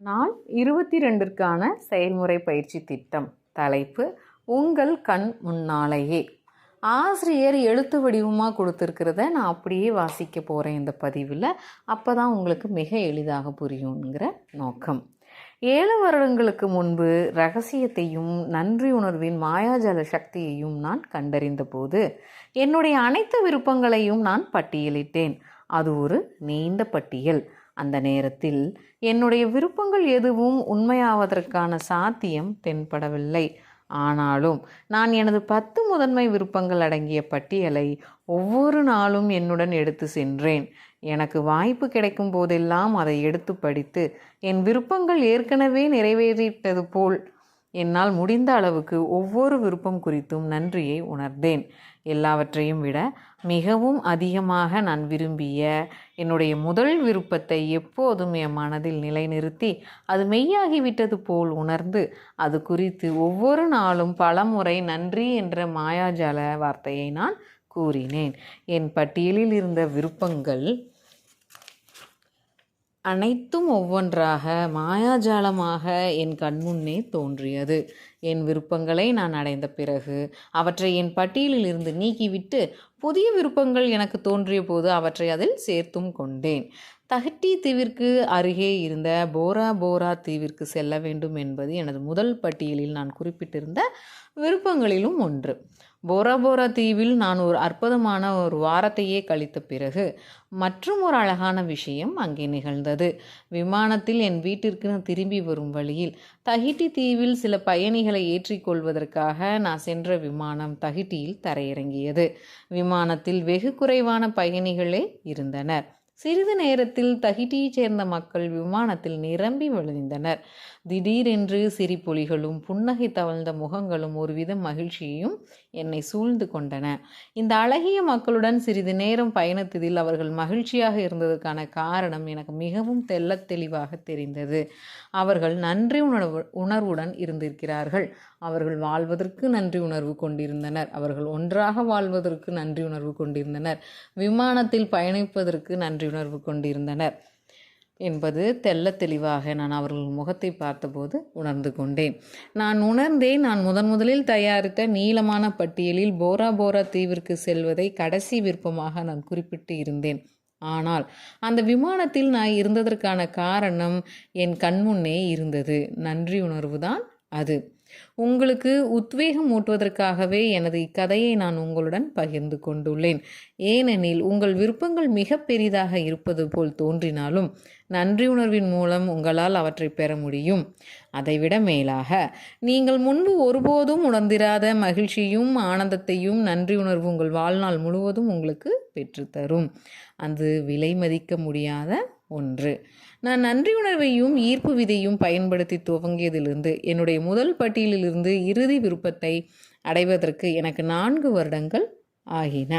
நாள் இருபத்தி ரெண்டிற்கான செயல்முறை பயிற்சி திட்டம். தலைப்பு உங்கள் கண் முன்னாலேயே. ஆசிரியர் எழுத்து வடிவமாக கொடுத்துருக்கிறத நான் அப்படியே வாசிக்க போகிறேன் இந்த பதிவில். அப்போ தான் உங்களுக்கு மிக எளிதாக புரியுங்கிற நோக்கம். ஏழு வருடங்களுக்கு முன்பு ரகசியத்தையும் நன்றி உணர்வின் மாயாஜால சக்தியையும் நான் கண்டறிந்த போது என்னுடைய அனைத்து விருப்பங்களையும் நான் பட்டியலிட்டேன். அது ஒரு நீண்ட பட்டியல். அந்த நேரத்தில் என்னுடைய விருப்பங்கள் எதுவும் உண்மையாவதற்கான சாத்தியம் தென்படவில்லை. ஆனாலும் நான் எனது பத்து முதன்மை விருப்பங்கள் அடங்கிய பட்டியலை ஒவ்வொரு நாளும் என்னுடன் எடுத்து சென்றேன். எனக்கு வாய்ப்பு கிடைக்கும் போதெல்லாம் அதை எடுத்து படித்து என் விருப்பங்கள் ஏற்கனவே நிறைவேறிட்டது போல் என்னால் முடிந்த அளவுக்கு ஒவ்வொரு விருப்பம் குறித்தும் நன்றியை உணர்ந்தேன். எல்லாவற்றையும் விட மிகவும் அதிகமாக நான் விரும்பிய என்னுடைய முதல் விருப்பத்தை எப்போதும் என் மனதில் நிலைநிறுத்தி அது மெய்யாகிவிட்டது போல் உணர்ந்து அது குறித்து ஒவ்வொரு நாளும் பலமுறை நன்றி என்ற மாயாஜால வார்த்தையை நான் கூறினேன். என் பட்டியலில் இருந்த விருப்பங்கள் அனைத்தும் ஒவ்வொன்றாக மாயாஜாலமாக என் கண்முன்னே தோன்றியது. என் விருப்பங்களை நான் அடைந்த பிறகு அவற்றை என் பட்டியலில் இருந்து நீக்கிவிட்டு புதிய விருப்பங்கள் எனக்கு தோன்றிய போது அவற்றை அதில் சேர்த்தும் கொண்டேன். தகட்டி தீவிற்கு அருகே இருந்த போரா போரா தீவிற்கு செல்ல வேண்டும் என்பது எனது முதல் பட்டியலில் நான் குறிப்பிட்டிருந்த விருப்பங்களிலும் ஒன்று. போரா போரா தீவில் நான் ஒரு அற்புதமான ஒரு வாரத்தையே கழித்த பிறகு மற்றும் ஒரு அழகான விஷயம் அங்கே நிகழ்ந்தது. விமானத்தில் என் வீட்டிற்கு திரும்பி வரும் வழியில் தகிட்டி தீவில் சில பயணிகளை ஏற்றிக்கொள்வதற்காக நான் சென்ற விமானம் தகிட்டியில் தரையிறங்கியது. விமானத்தில் வெகு குறைவான பயணிகளே இருந்தனர். சிறிது நேரத்தில் தகிட்டியைச் சேர்ந்த மக்கள் விமானத்தில் நிரம்பி விழுந்தனர். திடீரென்று சிரிப்பொலிகளும் புன்னகை தவழ்ந்த முகங்களும் ஒருவித மகிழ்ச்சியையும் என்னை சூழ்ந்து கொண்டன. இந்த அழகிய மக்களுடன் சிறிது நேரம் பயணித்ததில் அவர்கள் மகிழ்ச்சியாக இருந்ததற்கான காரணம் எனக்கு மிகவும் தெல்ல தெளிவாக தெரிந்தது. அவர்கள் நன்றி உணர்வு உணர்வுடன் இருந்திருக்கிறார்கள். அவர்கள் வாழ்வதற்கு நன்றி உணர்வு கொண்டிருந்தனர். அவர்கள் ஒன்றாக வாழ்வதற்கு நன்றி உணர்வு கொண்டிருந்தனர். விமானத்தில் பயணிப்பதற்கு நன்றி உணர்வு கொண்டிருந்தனர். என்பது தெல்ல தெளிவாக நான் அவர்கள் முகத்தை பார்த்தபோது உணர்ந்து கொண்டேன். நான் உணர்ந்தேன் நான் முதன் முதலில் தயாரித்த நீளமான பட்டியலில் போரா போரா தீவிற்கு செல்வதை கடைசி விருப்பமாக நான் குறிப்பிட்டு இருந்தேன். ஆனால் அந்த விமானத்தில் நான் இருந்ததற்கான காரணம் என் கண்முன்னே இருந்தது. நன்றி உணர்வுதான் அது. உங்களுக்கு உத்வேகம் ஊட்டுவதற்காகவே எனது இக்கதையை நான் உங்களுடன் பகிர்ந்து கொண்டுள்ளேன். ஏனெனில் உங்கள் விருப்பங்கள் மிக பெரிதாக இருப்பது போல் தோன்றினாலும் நன்றி உணர்வின் மூலம் உங்களால் அவற்றை பெற முடியும். அதைவிட மேலாக நீங்கள் முன்பு ஒருபோதும் உணர்ந்திராத மகிழ்ச்சியும் ஆனந்தத்தையும் நன்றி உணர்வு உங்கள் வாழ்நாள் முழுவதும் உங்களுக்கு பெற்றுத்தரும். அது விலை மதிக்க முடியாத ஒன்று. நான் நன்றி உணர்வையும் ஈர்ப்பு விதையும் பயன்படுத்தி துவங்கியதிலிருந்து என்னுடைய முதல் பட்டியலிலிருந்து இறுதி விருப்பத்தை அடைவதற்கு எனக்கு நான்கு வருடங்கள் ஆகின.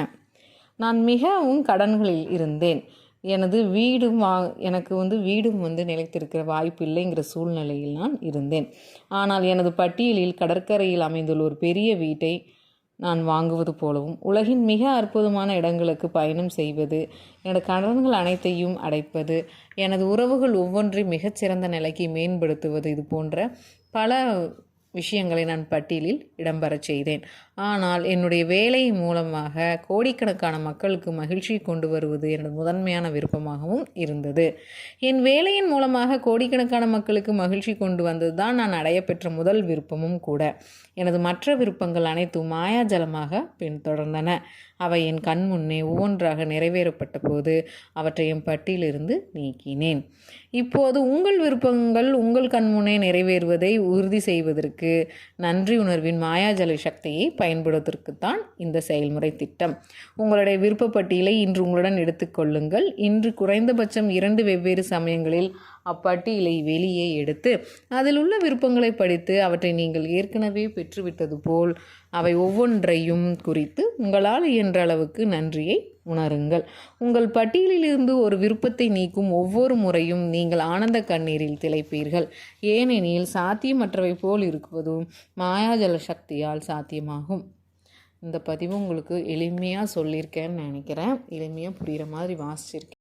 நான் மிகவும் கடன்களில் இருந்தேன். எனது வீடும் வா எனக்கு வந்து வீடும் வந்து நிலைத்திருக்கிற வாய்ப்பு இல்லைங்கிற சூழ்நிலையில் நான் இருந்தேன். ஆனால் எனது பட்டியலில் கடற்கரையில் அமைந்துள்ள ஒரு பெரிய வீட்டை நான் வாங்குவது போலவும் உலகின் மிக அற்புதமான இடங்களுக்கு பயணம் செய்வது எனது கடன்கள் அனைத்தையும் அடைப்பது எனது உறவுகள் ஒவ்வொன்றையும் மிகச்சிறந்த நிலைக்கு மேம்படுத்துவது இது போன்ற பல விஷயங்களை நான் பட்டியலில் இடம்பெறச் செய்தேன். ஆனால் என்னுடைய வேலை மூலமாக கோடிக்கணக்கான மக்களுக்கு மகிழ்ச்சி கொண்டு வருவது எனது முதன்மையான விருப்பமாகவும் இருந்தது. என் வேலையின் மூலமாக கோடிக்கணக்கான மக்களுக்கு மகிழ்ச்சி கொண்டு வந்தது தான் நான் அடையப்பெற்ற முதல் விருப்பமும் கூட. எனது மற்ற விருப்பங்கள் அனைத்தும் மாயாஜலமாக பின்தொடர்ந்தன. அவை என் கண் முன்னே ஒவ்வொன்றாக நிறைவேறப்பட்ட போது அவற்றை என் பட்டியலிருந்து நீக்கினேன். இப்போது உங்கள் விருப்பங்கள் உங்கள் கண்முன்னே நிறைவேறுவதை உறுதி செய்வதற்கு நன்றி உணர்வின் மாயாஜல சக்தியை பயன்படுவதற்குத்தான் இந்த செயல்முறை திட்டம். உங்களுடைய விருப்பப்பட்டியலை இன்று உங்களுடன் எடுத்துக்கொள்ளுங்கள் இன்று குறைந்தபட்சம் இரண்டு வெவ்வேறு சமயங்களில் அப்பட்டியலை வெளியே எடுத்து அதில் உள்ள விருப்பங்களை படித்து அவற்றை நீங்கள் ஏற்கனவே பெற்றுவிட்டது போல் அவை ஒவ்வொன்றையும் குறித்து உங்களால் இயன்ற அளவுக்கு நன்றியை உணருங்கள். உங்கள் பட்டியலிலிருந்து ஒரு விருப்பத்தை நீக்கும் ஒவ்வொரு முறையும் நீங்கள் ஆனந்த கண்ணீரில் திளைப்பீர்கள். ஏனெனில் சாத்தியமற்றவை போல் இருக்குவதும் மாயாஜல சக்தியால் சாத்தியமாகும். இந்த பதிவு உங்களுக்கு எளிமையாக சொல்லியிருக்கேன்னு நினைக்கிறேன். எளிமையாக புரிகிற மாதிரி வாசிச்சிருக்கேன்.